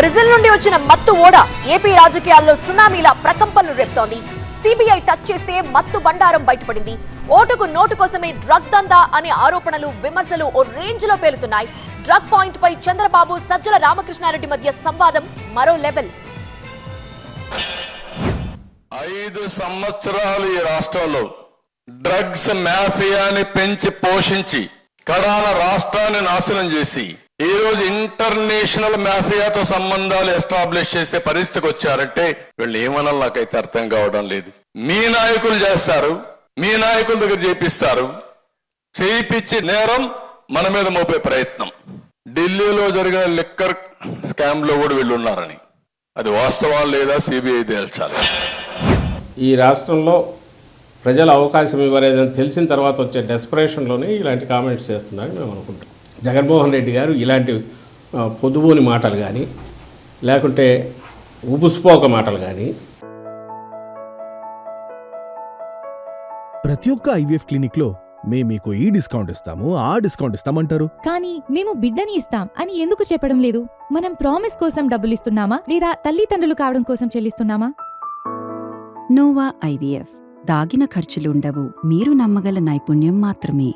Brazil నుండి వచ్చిన మత్తు ఓడ ఏపీ రాజకీయాల్లో సునామీలా ప్రకంపనలు రేపుతోంది. సిబిఐ టచ్ చేస్తే మత్తు బండారం బయటపడింది. ఓటుకు నోటు కోసమే డ్రగ్ దందా అనే ఆరోపణలు విమర్శలు ఓ రేంజ్లో పేలుతున్నాయి. డ్రగ్ పాయింట్ పై చంద్రబాబు సజ్జల రామకృష్ణారెడ్డి మధ్య సంవాదం మరో లెవెల్. ఐదు సంవత్సరాలు ఈ రాష్ట్రంలో డ్రగ్స్ మాఫియాని పెంచి పోషించి కడాన రాష్ట్రాన్ని నాశనం చేసి ఈరోజు ఇంటర్నేషనల్ మాఫియాతో సంబంధాలు ఎస్టాబ్లిష్ చేసే పరిస్థితికి వచ్చారంటే వీళ్ళు ఏమన్నా నాకైతే అర్థం కావడం లేదు. మీ నాయకులు చేస్తారు మీ నాయకుల దగ్గర చేపిస్తారు. చేయించి నేరం మన మీద మోపే ప్రయత్నం. ఢిల్లీలో జరిగిన లిక్కర్ స్కామ్లో కూడా వీళ్ళు ఉన్నారని. అది వాస్తవం లేదా సిబిఐ తేల్చాలి? ఈ రాష్ట్రంలో ప్రజలు అవకాశం ఇవ్వలేదని తెలిసిన తర్వాత వచ్చే డెస్పరేషన్లోనే ఇలాంటి కామెంట్స్ చేస్తున్నారని మేము అనుకుంటాం జగన్మోహన్ రెడ్డి గారు ఇలాంటి ఆ, పొదువుని మాటలు కానీ లేకుంటే ఉబుస్పోక మాటలు కానీ ప్రతి ఒక్క ఐవీఎఫ్ క్లినిక్లో మేము మీకు ఈ డిస్కౌంట్ ఇస్తాము ఆ డిస్కౌంట్ ఇస్తామంటారు. కానీ మేము బిడ్డని ఇస్తాం అని ఎందుకు చెప్పడం లేదు? మనం ప్రామిస్ కోసం డబ్బులు ఇస్తున్నామా? లేదా తల్లిదండ్రులు కావడం కోసం చెల్లిస్తున్నామా? Nova IVF. దాగిన ఖర్చులుండవు. మీరు నమ్మగల నైపుణ్యం మాత్రమే.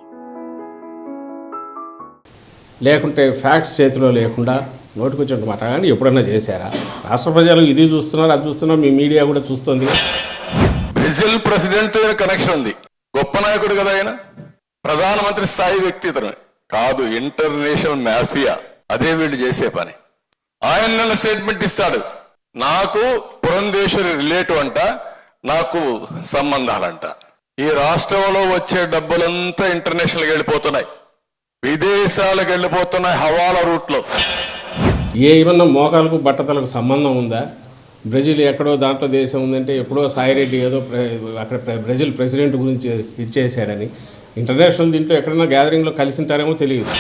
లేకుంటే ఫ్యాక్ట్స్ చేతిలో లేకుండా నోటికొచ్చిన మాట కానీ ఎప్పుడన్నా చేశారా? రాష్ట్ర ప్రజలు ఇది చూస్తున్నారు అది చూస్తున్నారు మీ మీడియా కూడా చూస్తుంది. బ్రెజిల్ ప్రెసిడెంట్ కనెక్షన్ ఉంది. గొప్ప నాయకుడు కదా ఆయన. ప్రధానమంత్రి స్థాయి వ్యక్తి ఇతను. కాదు ఇంటర్నేషనల్ మాఫియా అదే వీళ్ళు చేసే పని. ఆయన స్టేట్మెంట్ ఇస్తాడు. నాకు పురంధేశ్వరి రిలేటివ్ అంట నాకు సంబంధాలంట. ఈ రాష్ట్రంలో వచ్చే డబ్బులంతా ఇంటర్నేషనల్గా వెళ్ళిపోతున్నాయి. విదేశాలకు వెళ్ళిపోతున్నాయి హవాలా రూట్లో. ఏమన్నా మోకాలకు బట్టతలకు సంబంధం ఉందా? బ్రెజిల్ ఎక్కడో దాంట్లో దేశం ఉందంటే ఎప్పుడో సాయిరెడ్డి ఏదో అక్కడ బ్రెజిల్ ప్రెసిడెంట్ గురించి ఇచ్చేసాడని. ఇంటర్నేషనల్ దీంట్లో ఎక్కడన్నా గ్యాదరింగ్లో కలిసి ఉంటారేమో తెలియదు.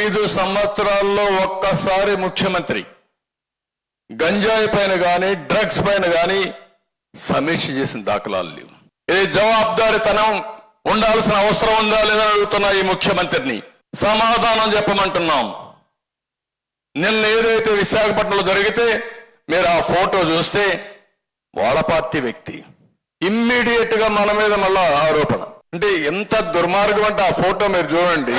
ఐదు సంవత్సరాల్లో ఒక్కసారి ముఖ్యమంత్రి. గంజాయి పైన గాని డ్రగ్స్ పైన గాని సమీక్ష చేసిన దాఖలాలు లేవు. ఏ జవాబుదారితనం ఉండాల్సిన అవసరం ఉందా లేదని అడుగుతున్నా ఈ ముఖ్యమంత్రిని. సమాధానం చెప్పమంటున్నాం. నిన్న ఏదైతే విశాఖపట్నంలో జరిగితే మీరు ఆ ఫోటో చూస్తే వాళ్ళ పార్టీ వ్యక్తి. ఇమ్మీడియట్గా మన మీద మళ్ళా ఆరోపణ. అంటే ఎంత దుర్మార్గం అంటే ఆ ఫోటో మీరు చూడండి.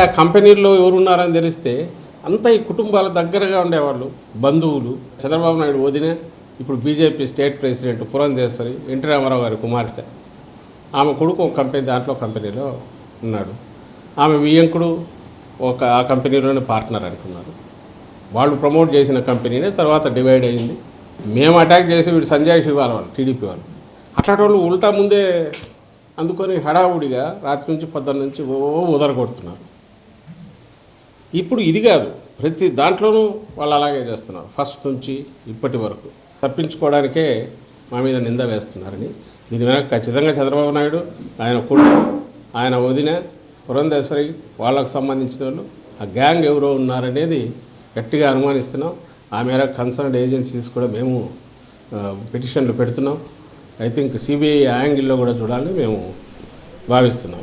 ఆ కంపెనీల్లో ఎవరున్నారని తెలిస్తే అంతా ఈ కుటుంబాల దగ్గరగా ఉండేవాళ్ళు బంధువులు. చంద్రబాబు నాయుడు వదిన ఇప్పుడు BJP state president Purandeswari NT Rama Rao గారి కుమార్తె. ఆమె కొడుకు ఒక కంపెనీ దాంట్లో కంపెనీలో ఉన్నాడు. ఆమె వియంకుడు ఒక ఆ కంపెనీలోనే పార్ట్నర్ అనుకున్నారు. వాళ్ళు ప్రమోట్ చేసిన కంపెనీనే తర్వాత డివైడ్ అయింది. మేము అటాక్ చేసి వీడు సంజయ్ శివాల వాళ్ళు టీడీపీ వాళ్ళు. అట్లాంటి వాళ్ళు ఉల్టా ముందే అందుకొని హడావుడిగా రాత్రి నుంచి పొద్దున్న నుంచి ఓ ఉదర కొడుతున్నారు. ఇప్పుడు ఇది కాదు ప్రతి దాంట్లోనూ వాళ్ళు అలాగే చేస్తున్నారు. ఫస్ట్ నుంచి ఇప్పటి వరకు తప్పించుకోవడానికే మా మీద నింద వేస్తున్నారని దీని వెనక ఖచ్చితంగా చంద్రబాబు నాయుడు ఆయన కుటుంబం ఆయన వదిన పురంధేశ్వరి వాళ్ళకు సంబంధించిన వాళ్ళు ఆ గ్యాంగ్ ఎవరో ఉన్నారనేది గట్టిగా అనుమానిస్తున్నాం. ఆ మేర కన్సర్న్ ఏజెన్సీస్ కూడా మేము పిటిషన్లు పెడుతున్నాం. ఐ థింక్ సిబిఐ యాంగిల్లో కూడా చూడాలని మేము భావిస్తున్నాం.